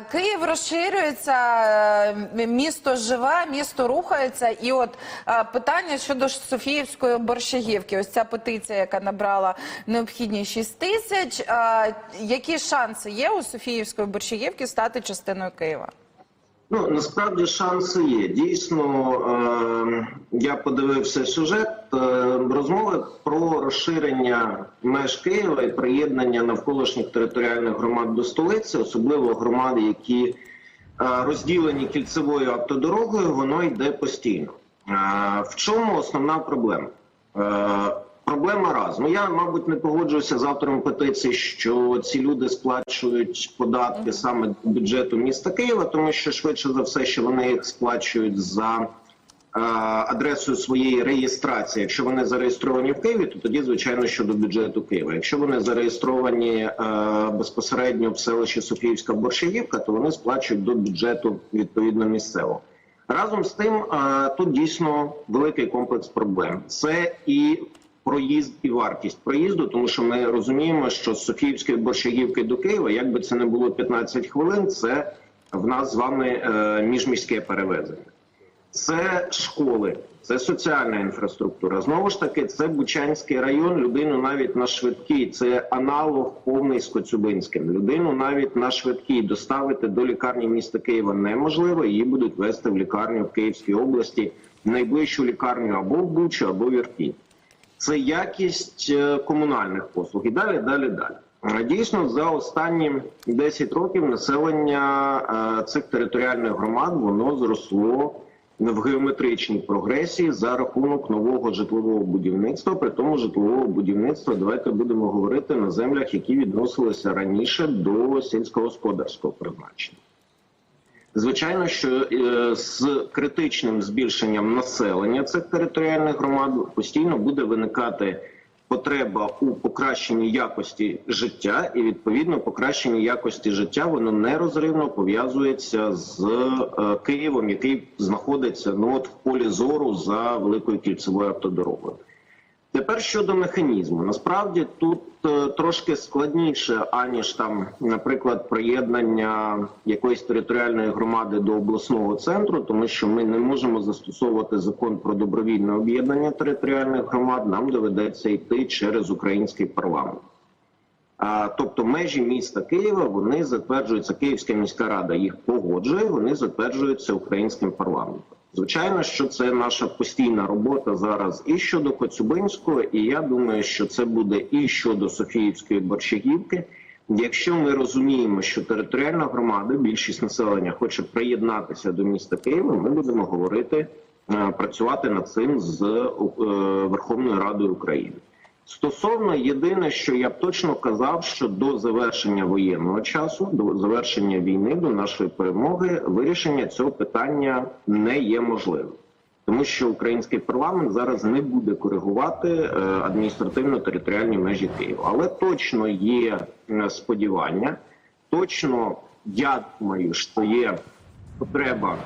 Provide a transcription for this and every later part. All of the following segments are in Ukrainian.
Київ розширюється, е, місто живе, місто рухається. І от е, питання щодо Софіївської борщагівки. Ось ця петиція, яка набрала необхідні 6 тисяч. Е, Які шанси є у Софіївської борщагівки стати частиною Києва? Ну насправді шанси є. Дійсно, е, я подивився сюжет е, розмови про розширення меж Києва і приєднання навколишніх територіальних громад до столиці, особливо громад, які е, розділені кільцевою автодорогою, воно йде постійно. Е, в чому основна проблема? Е, Проблема раз. Ну я, мабуть, не погоджуюся з автором петиції, що ці люди сплачують податки саме до бюджету міста Києва, тому що швидше за все, що вони їх сплачують за е, адресою своєї реєстрації. Якщо вони зареєстровані в Києві, то тоді, звичайно, що до бюджету Києва. Якщо вони зареєстровані е, безпосередньо в селищі Софіївська Борщагівка, то вони сплачують до бюджету відповідно місцевого. Разом з тим, е, тут дійсно великий комплекс проблем. Це і проїзд і вартість проїзду, тому що ми розуміємо, що з Софіївської борщагівки до Києва, як би це не було 15 хвилин, це в нас з вами е, міжміське перевезення. Це школи, це соціальна інфраструктура. Знову ж таки, це Бучанський район. Людину навіть на швидкій, це аналог повний з Коцюбинським. Людину навіть на швидкій доставити до лікарні міста Києва неможливо. Її будуть вести в лікарню в Київській області, в найближчу лікарню або в Бучу, або в Ірпінь. Це якість е, комунальних послуг і далі, далі, далі. Е, Дійсно, за останні 10 років населення е, цих територіальних громад воно зросло в геометричній прогресії за рахунок нового житлового будівництва. При тому житлового будівництва давайте будемо говорити на землях, які відносилися раніше до сільськогосподарського призначення. Звичайно, що е, з критичним збільшенням населення цих територіальних громад постійно буде виникати потреба у покращенні якості життя, і відповідно покращення якості життя воно нерозривно пов'язується з е, Києвом, який знаходиться ну от в полі зору за великою кільцевою автодорогою. Тепер щодо механізму, насправді тут е, трошки складніше, аніж там, наприклад, приєднання якоїсь територіальної громади до обласного центру, тому що ми не можемо застосовувати закон про добровільне об'єднання територіальних громад. Нам доведеться йти через український парламент. Тобто межі міста Києва вони затверджуються. Київська міська рада їх погоджує. Вони затверджуються українським парламентом. Звичайно, що це наша постійна робота зараз і щодо Коцюбинського, і я думаю, що це буде і щодо Софіївської борщагівки. Якщо ми розуміємо, що територіальна громада, більшість населення хоче приєднатися до міста Києва, ми будемо говорити, е, працювати над цим з е, Верховною Радою України. Стосовно єдине, що я б точно казав, що до завершення воєнного часу, до завершення війни, до нашої перемоги, вирішення цього питання не є можливим, тому що український парламент зараз не буде коригувати е, адміністративно-територіальні межі Києва, але точно є е, сподівання, точно я думаю, що є потреба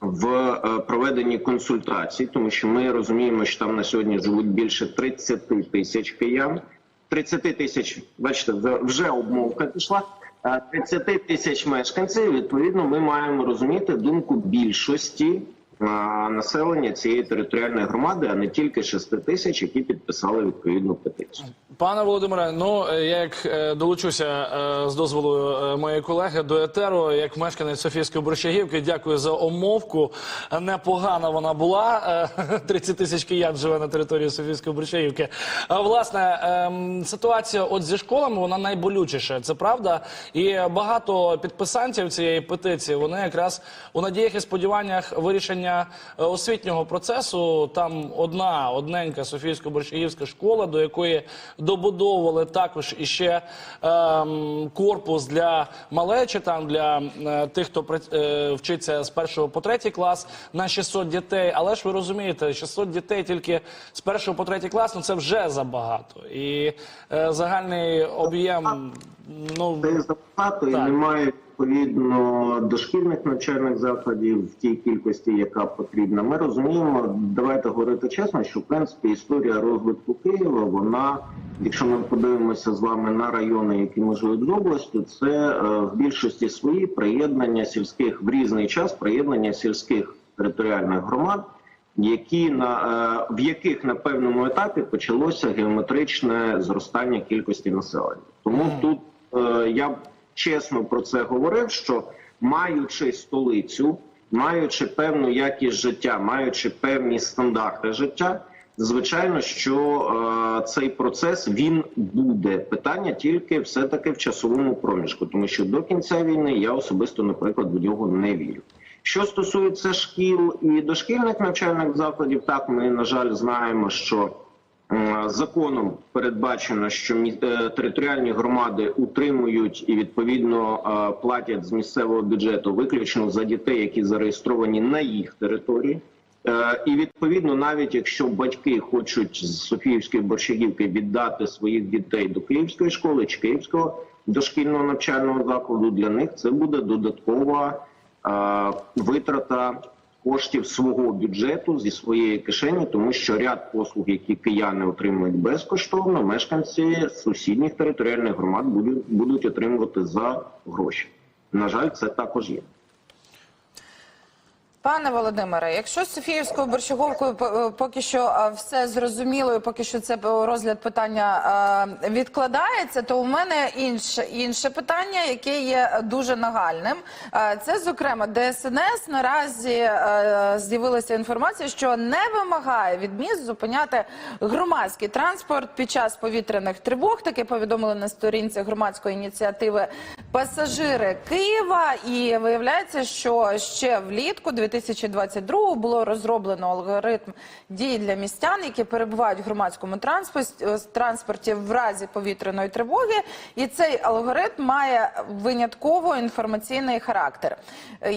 в е, проведенні консультацій, тому що ми розуміємо, що там на сьогодні живуть більше 30 тисяч киян. 30 тисяч, бачите, вже- обмовка пішла. Е, 30 тисяч мешканців. Відповідно, ми маємо розуміти думку більшості е, населення цієї територіальної громади, а не тільки 6 тисяч, які підписали відповідну петицію. Пане Володимире, ну е, я як е, долучуся е, з дозволу е, моєї колеги до етеру, як мешканець Софійської Борщагівки, дякую за омовку. Е, Непогана вона була. Е, 30 тисяч киян живе на території Софійської Борщагівки. Власне ем, ситуація от зі школами вона найболючіша. Це правда. І багато підписантів цієї петиції вони якраз у надіях і сподіваннях вирішення е, освітнього процесу. Там одна одненька Софійсько-Борщагівська школа, до якої добудовували також іще ем, корпус для малечі, там для е, тих, хто е, вчиться з першого по третій клас на 600 дітей. Але ж ви розумієте, 600 дітей тільки з першого по третій клас, ну це вже забагато. І е, загальний об'єм, ну Це забагато і немає відповідно дошкільних навчальних закладів в тій кількості, яка потрібна. Ми розуміємо, давайте говорити чесно, що в принципі історія розвитку Києва, вона, якщо ми подивимося з вами на райони, які межують з областю, це е, в більшості свої приєднання сільських в різний час приєднання сільських територіальних громад. Які на е, в яких на певному етапі почалося геометричне зростання кількості населення, тому тут е, я чесно про це говорив, що маючи столицю, маючи певну якість життя, маючи певні стандарти життя, звичайно, що е, цей процес він буде питання тільки все таки в часовому проміжку, тому що до кінця війни я особисто, наприклад, в нього не вірю. Що стосується шкіл і дошкільних навчальних закладів, так ми на жаль знаємо, що законом передбачено, що е, територіальні громади утримують і відповідно платять з місцевого бюджету виключно за дітей, які зареєстровані на їх території. Е, І відповідно, навіть якщо батьки хочуть з Софіївської борщагівки віддати своїх дітей до Київської школи чи Київського дошкільного навчального закладу, для них це буде додаткова витрата коштів свого бюджету зі своєї кишені, тому що ряд послуг, які кияни отримують безкоштовно, мешканці сусідніх територіальних громад будуть, отримувати за гроші. На жаль, це також є. Пане Володимире, якщо з Софіївською борщаговкою е, поки що е, все зрозуміло, і поки що це е, розгляд питання відкладається, то у мене інше інше питання, яке є дуже нагальним. Це зокрема ДСНС наразі з'явилася інформація, що не вимагає від міст зупиняти громадський транспорт під час повітряних тривог. Таке повідомили на сторінці громадської ініціативи пасажири Києва. І виявляється, що ще влітку 2022 було розроблено алгоритм дій для містян, які перебувають в громадському транспорті, транспорті в разі повітряної тривоги. І цей алгоритм має винятково інформаційний характер.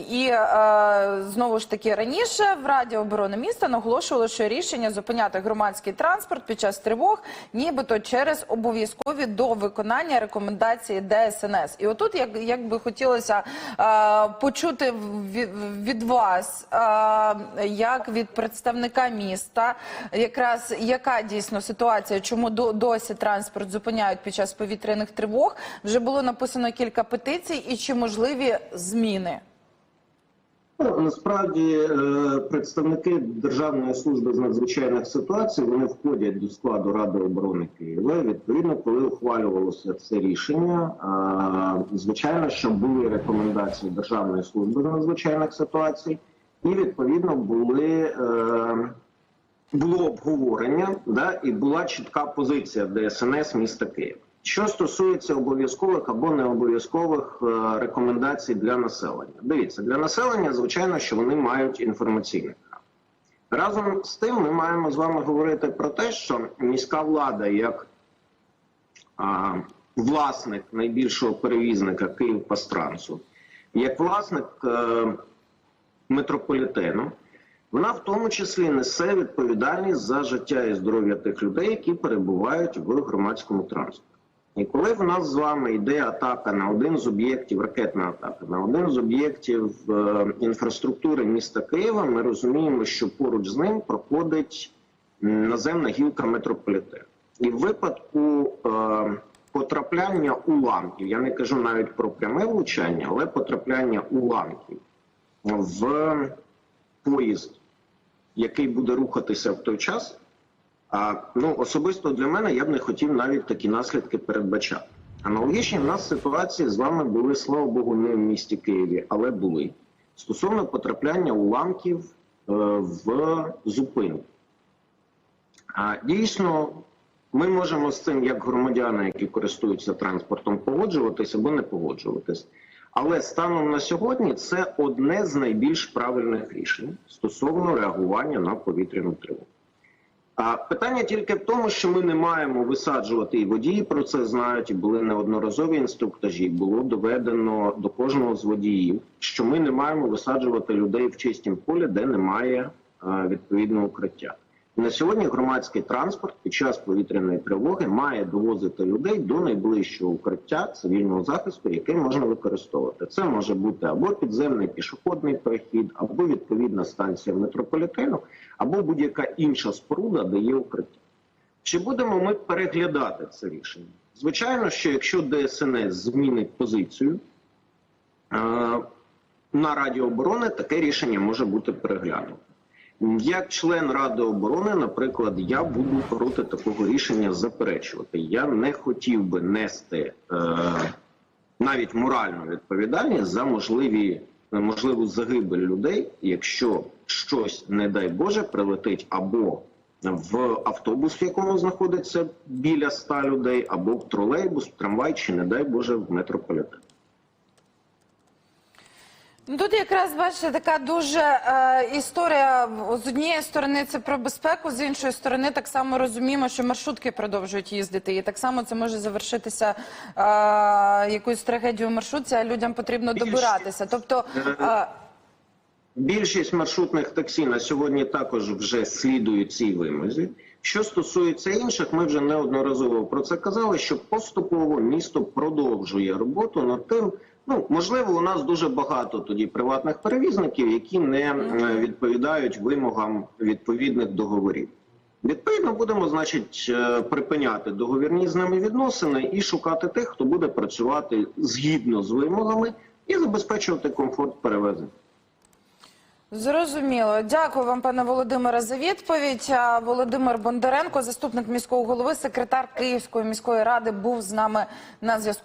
І е, знову ж таки раніше в Раді оборони міста наголошували, що рішення зупиняти громадський транспорт під час тривог, нібито через обов'язкові до виконання рекомендації ДСНС. І отут, як, як би хотілося е, почути від, від вас, е, як від представника міста, якраз яка дійсно ситуація, чому до, досі транспорт зупиняють під час повітряних тривог. Вже було написано кілька петицій, і чи можливі зміни? Насправді е, представники Державної служби з надзвичайних ситуацій вони входять до складу Ради оборони Києва. Відповідно, коли ухвалювалося це рішення, е, звичайно, що були рекомендації Державної служби з надзвичайних ситуацій, і відповідно були. е, Було обговорення, да, і була чітка позиція ДСНС міста Києва. Що стосується обов'язкових або необов'язкових е, рекомендацій для населення, дивіться для населення, звичайно, що вони мають інформаційний характер. Разом з тим, ми маємо з вами говорити про те, що міська влада, як а, власник найбільшого перевізника Київпастрансу, як власник е, метрополітену, вона в тому числі несе відповідальність за життя і здоров'я тих людей, які перебувають в громадському транспорті. І коли в нас з вами йде атака на один з об'єктів, ракетна атака на один з об'єктів е, інфраструктури міста Києва, ми розуміємо, що поруч з ним проходить наземна гілка метрополітену. І в випадку е, потрапляння уламків, я не кажу навіть про пряме влучання, але потрапляння уламків в поїзд, який буде рухатися в той час. А ну особисто для мене я б не хотів навіть такі наслідки передбачати. Аналогічні в нас ситуації з вами були, слава Богу, не в місті Києві, але були стосовно потрапляння уламків е, в зупинку. А дійсно, ми можемо з цим, як громадяни, які користуються транспортом, погоджуватись або не погоджуватись. Але станом на сьогодні це одне з найбільш правильних рішень стосовно реагування на повітряну тривогу. А питання тільки в тому, що ми не маємо висаджувати і водії про це знають, і були неодноразові інструктажі. Було доведено до кожного з водіїв, що ми не маємо висаджувати людей в чистім полі, де немає е, відповідного укриття. На сьогодні громадський транспорт під час повітряної тривоги має довозити людей до найближчого укриття цивільного захисту, яке можна використовувати. Це може бути або підземний пішохідний перехід, або відповідна станція метрополітену, або будь-яка інша споруда, де є укриття. Чи будемо ми переглядати це рішення? Звичайно, що якщо ДСНС змінить позицію е, на Раді оборони, таке рішення може бути переглянуто. Як член Ради оборони, наприклад, я буду проти такого рішення заперечувати. Я не хотів би нести е, навіть моральну відповідальність за можливі можливу загибель людей, якщо щось, не дай Боже, прилетить або в автобус, в якому знаходиться біля ста людей, або в тролейбус, в трамвай, чи не дай Боже, в метрополітен. Ну, Тут якраз бачите така дуже е, історія. З однієї сторони це про безпеку, з іншої сторони так само розуміємо, що маршрутки продовжують їздити, і так само це може завершитися е, якоюсь трагедією маршрутці, а людям потрібно добиратися. Тобто е, Більшість маршрутних таксі на сьогодні також вже слідують цій вимозі. Що стосується інших, ми вже неодноразово про це казали, що поступово місто продовжує роботу над тим. Ну можливо, у нас дуже багато тоді приватних перевізників, які не е, відповідають вимогам відповідних договорів. Відповідно, будемо, значить, е, припиняти договірні з ними відносини і шукати тих, хто буде працювати згідно з вимогами і забезпечувати комфорт перевезень. Зрозуміло. Дякую вам, пане Володимире, за відповідь. Володимир Бондаренко, заступник міського голови, секретар Київської міської ради, був з нами на зв'язку.